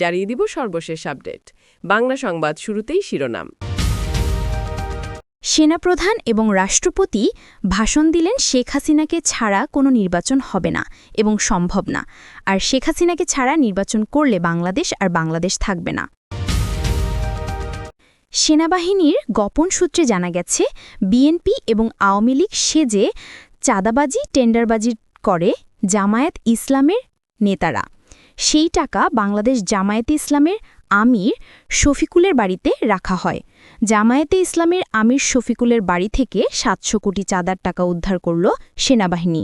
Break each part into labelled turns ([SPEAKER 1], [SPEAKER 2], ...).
[SPEAKER 1] জানিয়ে দিব সর্বশেষ আপডেট। বাংলা সংবাদ শুরুতেই শিরোনাম।
[SPEAKER 2] সেনাপ্রধান এবং রাষ্ট্রপতি ভাষণ দিলেন শেখ হাসিনাকে ছাড়া কোনো নির্বাচন হবে না এবং সম্ভব না। আর শেখ হাসিনাকে ছাড়া নির্বাচন করলে বাংলাদেশ আর বাংলাদেশ থাকবে না। সেনাবাহিনীর গোপন সূত্রে জানা গেছে, বিএনপি এবং আওয়ামী লীগ সেজে চাঁদাবাজি, টেন্ডারবাজি করে জামায়াত ইসলামের নেতারা। সেই টাকা বাংলাদেশ জামায়াতে ইসলামের আমির শফিকুলের বাড়িতে রাখা হয়। জামায়াতে ইসলামের আমির শফিকুলের বাড়ি থেকে সাতশো কোটি চাঁদার টাকা উদ্ধার করল সেনাবাহিনী।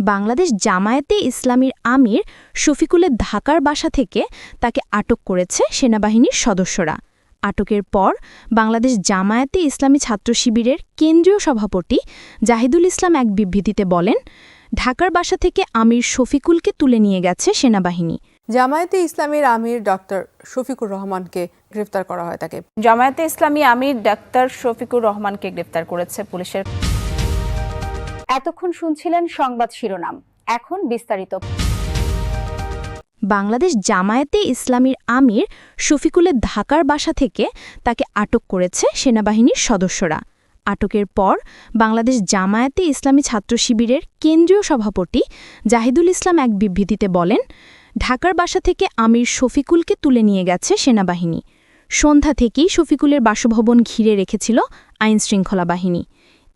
[SPEAKER 2] বাংলাদেশ জামায়াতে ইসলামীর আমির শফিকুলের ঢাকার বাসা থেকে তাকে আটক করেছে সেনাবাহিনীর সদস্যরা। আটকের পর বাংলাদেশ জামায়াতে ইসলামী ছাত্র শিবিরের কেন্দ্রীয় সভাপতি জাহিদুল ইসলাম এক বিবৃতিতে বলেন ঢাকার বাসা থেকে আমির শফিকুলকে তুলে নিয়ে গেছে সেনাবাহিনী।
[SPEAKER 3] জামায়াতে ইসলামীর আমির ডক্টর শফিকুর রহমানকে গ্রেফতার করা হয় তাকে।
[SPEAKER 4] জামায়াতে ইসলামী আমির ডাক্তার শফিকুর রহমানকে গ্রেফতার করেছে পুলিশের।
[SPEAKER 5] এতক্ষণ শুনছিলেন সংবাদ শিরোনাম। এখন বিস্তারিত।
[SPEAKER 2] বাংলাদেশ জামায়াতে ইসলামীর আমির শফিকুলের ঢাকার বাসা থেকে তাকে আটক করেছে সেনাবাহিনীর সদস্যরা। আটকের পর বাংলাদেশ জামায়াতে ইসলামী ছাত্র শিবিরের কেন্দ্রীয় সভাপতি জাহিদুল ইসলাম এক বিবৃতিতে বলেন, ঢাকার বাসা থেকে আমির শফিকুলকে তুলে নিয়ে গেছে সেনাবাহিনী। সন্ধ্যা থেকেই শফিকুলের বাসভবন ঘিরে রেখেছিল আইনশৃঙ্খলা বাহিনী।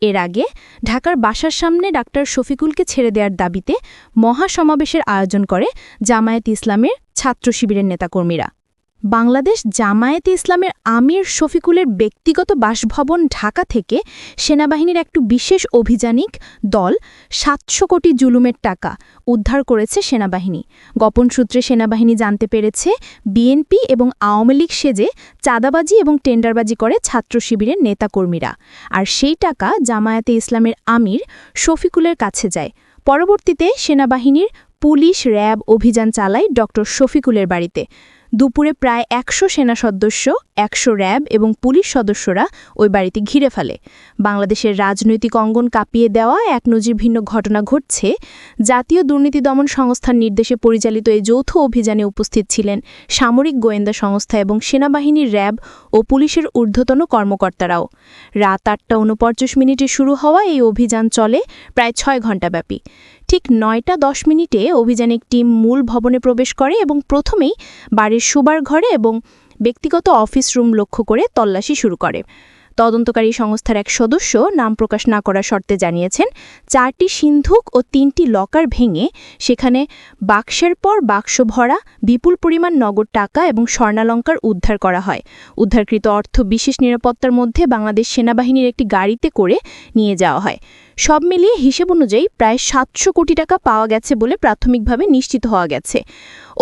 [SPEAKER 2] এর আগে ঢাকার বাসার সামনে ডাক্তার শফিকুলকে ছেড়ে দেওয়ার দাবিতে মহাসমাবেশের আয়োজন করে জামায়াত ইসলামের ছাত্র শিবিরের নেতাকর্মীরা। বাংলাদেশ জামায়াতে ইসলামের আমির শফিকুলের ব্যক্তিগত বাসভবন ঢাকা থেকে সেনাবাহিনীর একটু বিশেষ অভিযানিক দল সাতশো কোটি জুলুমের টাকা উদ্ধার করেছে সেনাবাহিনী। গোপন সূত্রে সেনাবাহিনী জানতে পেরেছে, বিএনপি এবং আওয়ামী লীগ সেজে চাঁদাবাজি এবং টেন্ডারবাজি করে ছাত্র শিবিরের নেতাকর্মীরা। আর সেই টাকা জামায়াতে ইসলামের আমির শফিকুলের কাছে যায়। পরবর্তীতে সেনাবাহিনীর পুলিশ র্যাব অভিযান চালায় ড শফিকুলের বাড়িতে। দুপুরে প্রায় একশো সেনা সদস্য, একশো র্যাব এবং পুলিশ সদস্যরা ওই বাড়িতে ঘিরে ফেলে। বাংলাদেশের রাজনৈতিক অঙ্গন কাঁপিয়ে দেওয়া এক নজির ভিন্ন ঘটনা ঘটছে। জাতীয় দুর্নীতি দমন সংস্থার নির্দেশে পরিচালিত এই যৌথ অভিযানে উপস্থিত ছিলেন সামরিক গোয়েন্দা সংস্থা এবং সেনাবাহিনীর র্যাব ও পুলিশের ঊর্ধ্বতন কর্মকর্তারাও। রাত আটটা উনপঞ্চাশ মিনিটে শুরু হওয়া এই অভিযান চলে প্রায় ছয় ঘণ্টাব্যাপী। ঠিক নয়টা দশ মিনিটে অভিযানিক টিম মূল ভবনে প্রবেশ করে এবং প্রথমেই বাড়ির শোবার ঘরে এবং ব্যক্তিগত অফিস রুম লক্ষ্য করে তল্লাশি শুরু করে। তদন্তকারী সংস্থার এক সদস্য নাম প্রকাশ না করার শর্তে জানিয়েছেন, চারটি সিন্ধুক ও তিনটি লকার ভেঙে সেখানে বাক্সের পর বাক্স ভরা, বিপুল পরিমাণ নগদ টাকা এবং স্বর্ণালঙ্কার উদ্ধার করা হয়। উদ্ধারকৃত অর্থ বিশেষ নিরাপত্তার মধ্যে বাংলাদেশ সেনাবাহিনীর একটি গাড়িতে করে নিয়ে যাওয়া হয়। সব মিলিয়ে হিসেব অনুযায়ী প্রায় সাতশো কোটি টাকা পাওয়া গেছে বলে প্রাথমিকভাবে নিশ্চিত হওয়া গেছে।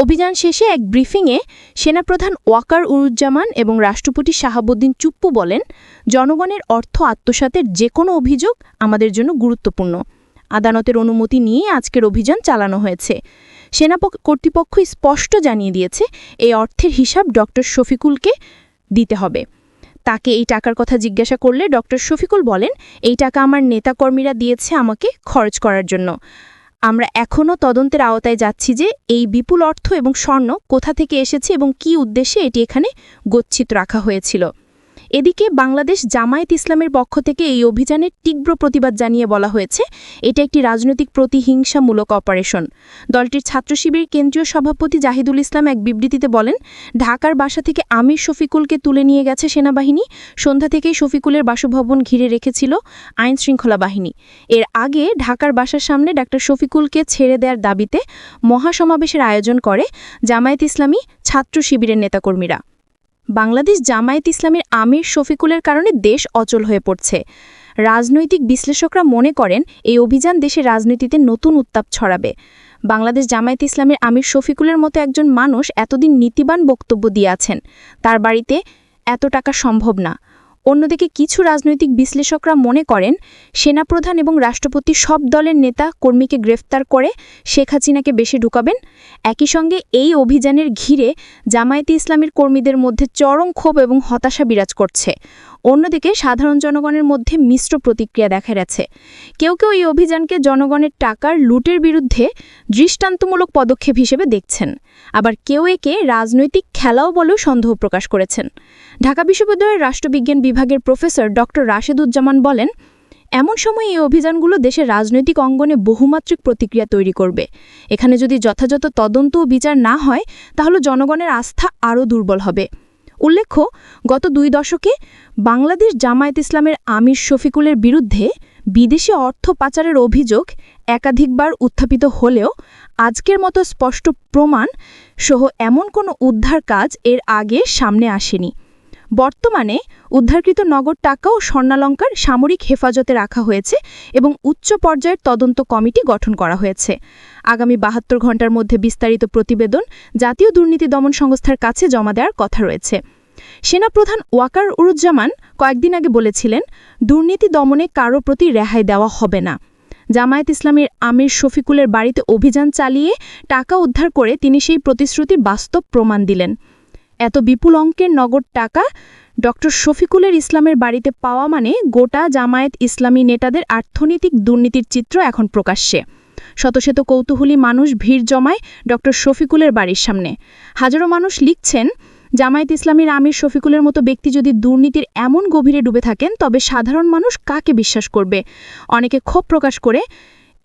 [SPEAKER 2] অভিযান শেষে এক ব্রিফিংয়ে সেনাপ্রধান ওয়াকার উরুজ্জামান এবং রাষ্ট্রপতি শাহাবুদ্দিন চুপ্পু বলেন, জনগণের অর্থ আত্মসাতের যে কোনো অভিযোগ আমাদের জন্য গুরুত্বপূর্ণ। আদালতের অনুমতি নিয়ে আজকের অভিযান চালানো হয়েছে। সেনা কর্তৃপক্ষ স্পষ্ট জানিয়ে দিয়েছে, এই অর্থের হিসাব ডক্টর শফিকুলকে দিতে হবে। তাকে এই টাকার কথা জিজ্ঞাসা করলে ডক্টর শফিকুল বলেন, এই টাকা আমার নেতাকর্মীরা দিয়েছে আমাকে খরচ করার জন্য। আমরা এখনও তদন্তের আওতায় যাচ্ছি যে এই বিপুল অর্থ এবং স্বর্ণ কোথা থেকে এসেছে এবং কি উদ্দেশ্যে এটি এখানে গচ্ছিত রাখা হয়েছিল। এদিকে বাংলাদেশ জামায়াত ইসলামের পক্ষ থেকে এই অভিযানের তীব্র প্রতিবাদ জানিয়ে বলা হয়েছে, এটা একটি রাজনৈতিক প্রতিহিংসামূলক অপারেশন। দলটির ছাত্র শিবির কেন্দ্রীয় সভাপতি জাহিদুল ইসলাম এক বিবৃতিতে বলেন, ঢাকার বাসা থেকে আমির শফিকুলকে তুলে নিয়ে গেছে সেনাবাহিনী, সন্ধ্যা থেকেই শফিকুলের বাসভবন ঘিরে রেখেছিল আইন শৃঙ্খলা বাহিনী। এর আগে ঢাকার বাসার সামনে ডাক্তার শফিকুলকে ছেড়ে দেওয়ার দাবিতে মহাসমাবেশের আয়োজন করে জামায়াত ইসলামী ছাত্র শিবিরের নেতাকর্মীরা। বাংলাদেশ জামায়াত ইসলামের আমির শফিকুলের কারণে দেশ অচল হয়ে পড়ছে। রাজনৈতিক বিশ্লেষকরা মনে করেন, এই অভিযান দেশে রাজনীতিতে নতুন উত্তাপ ছড়াবে। বাংলাদেশ জামায়াত ইসলামের আমির শফিকুলের মতো একজন মানুষ এতদিন নীতিবান বক্তব্য দিয়ে আছেন। তার বাড়িতে এত টাকা সম্ভব না। অন্যদিকে কিছু রাজনৈতিক বিশ্লেষকরা মনে করেন, সেনাপ্রধান এবং রাষ্ট্রপতি সব দলের নেতা কর্মীকে গ্রেফতার করে শেখ হাসিনাকে বেশি ঢুকাবেন। একই সঙ্গে এই অভিযানের ঘিরে জামায়াতে ইসলামের কর্মীদের মধ্যে চরম ক্ষোভ এবং হতাশা বিরাজ করছে। অন্যদিকে সাধারণ জনগণের মধ্যে মিশ্র প্রতিক্রিয়া দেখা গেছে। কেউ কেউ এই অভিযানকে জনগণের টাকার লুটের বিরুদ্ধে দৃষ্টান্তমূলক পদক্ষেপ হিসেবে দেখছেন। আবার কেউ একে রাজনৈতিক খেলাও বলেও সন্দেহ প্রকাশ করেছেন। ঢাকা বিশ্ববিদ্যালয়ের রাষ্ট্রবিজ্ঞান বিভাগের প্রফেসর ডক্টর রাশেদুজ্জামান বলেন, এমন সময় এই অভিযানগুলো দেশের রাজনৈতিক অঙ্গনে বহুমাত্রিক প্রতিক্রিয়া তৈরি করবে। এখানে যদি যথাযথ তদন্ত ও বিচার না হয়, তাহলে জনগণের আস্থা আরও দুর্বল হবে। উল্লেখ্য, গত দুই দশকে বাংলাদেশ জামায়াত ইসলামের আমির শফিকুলের বিরুদ্ধে বিদেশি অর্থ পাচারের অভিযোগ একাধিকবার উত্থাপিত হলেও আজকের মতো স্পষ্ট প্রমাণ সহ এমন কোনো উদ্ধার কাজ এর আগে সামনে আসেনি। বর্তমানে উদ্ধারকৃত নগদ টাকা ও স্বর্ণালঙ্কার সামরিক হেফাজতে রাখা হয়েছে এবং উচ্চ পর্যায়ের তদন্ত কমিটি গঠন করা হয়েছে। আগামী বাহাত্তর ঘণ্টার মধ্যে বিস্তারিত প্রতিবেদন জাতীয় দুর্নীতি দমন সংস্থার কাছে জমা দেওয়ার কথা রয়েছে। সেনাপ্রধান ওয়াকার উরুজ্জামান কয়েকদিন আগে বলেছিলেন, দুর্নীতি দমনে কারও প্রতি রেহাই দেওয়া হবে না। জামায়াত ইসলামের আমির শফিকুলের বাড়িতে অভিযান চালিয়ে টাকা উদ্ধার করে তিনি সেই প্রতিশ্রুতির বাস্তব প্রমাণ দিলেন। এত বিপুল অঙ্কের নগদ টাকা ডক্টর শফিকুলের ইসলামের বাড়িতে পাওয়া মানে গোটা জামায়াত ইসলামী নেতাদের আর্থনৈতিক দুর্নীতির চিত্র এখন প্রকাশ্যে। শত শত কৌতূহলী মানুষ ভিড় জমায় ডক্টর শফিকুলের বাড়ির সামনে। হাজারো মানুষ লিখছেন, জামায়াত ইসলামীর আমির শফিকুলের মতো ব্যক্তি যদি দুর্নীতির এমন গভীরে ডুবে থাকেন, তবে সাধারণ মানুষ কাকে বিশ্বাস করবে? অনেকে ক্ষোভ প্রকাশ করে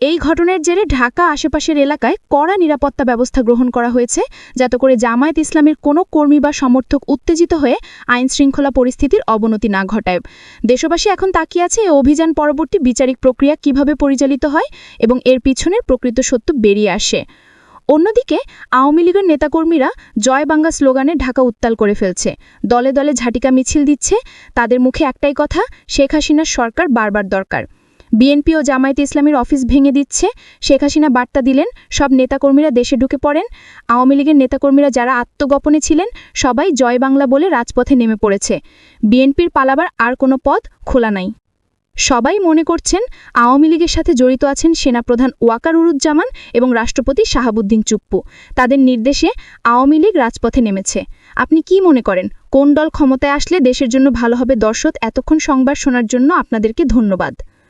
[SPEAKER 2] এই ঘটনার জেরে ঢাকা আশেপাশের এলাকায় কড়া নিরাপত্তা ব্যবস্থা গ্রহণ করা হয়েছে, যাতে করে জামায়াত ইসলামের কোনো কর্মী বা সমর্থক উত্তেজিত হয়ে আইন শৃঙ্খলা পরিস্থিতির অবনতি না ঘটায়। দেশবাসী এখন তাকিয়ে আছে এই অভিযান পরবর্তী বিচারিক প্রক্রিয়া কীভাবে পরিচালিত হয় এবং এর পিছনের প্রকৃত সত্য বেরিয়ে আসে। অন্যদিকে, আওয়ামী লীগের নেতাকর্মীরা জয় বাংলা স্লোগানে ঢাকা উত্তাল করে ফেলছে। দলে দলে ঝাটিকা মিছিল দিচ্ছে। তাদের মুখে একটাই কথা, শেখ হাসিনার সরকার বারবার দরকার। বিএনপি ও জামায়াতে ইসলামের অফিস ভেঙে দিচ্ছে। শেখ হাসিনা বার্তা দিলেন, সব নেতাকর্মীরা দেশে ঢুকে পড়েন। আওয়ামী লীগের নেতাকর্মীরা যারা আত্মগোপনে ছিলেন, সবাই জয় বাংলা বলে রাজপথে নেমে পড়েছে। বিএনপির পালাবার আর কোনো পথ খোলা নাই। সবাই মনে করছেন, আওয়ামী লীগের সাথে জড়িত আছেন সেনাপ্রধান ওয়াকার উরুজ্জামান এবং রাষ্ট্রপতি শাহাবুদ্দিন চুপ্পু। তাদের নির্দেশে আওয়ামী লীগ রাজপথে নেমেছে। আপনি কি মনে করেন, কোন দল ক্ষমতায় আসলে দেশের জন্য ভালো হবে দর্শক? এতক্ষণ সংবাদ শোনার জন্য আপনাদেরকে ধন্যবাদ।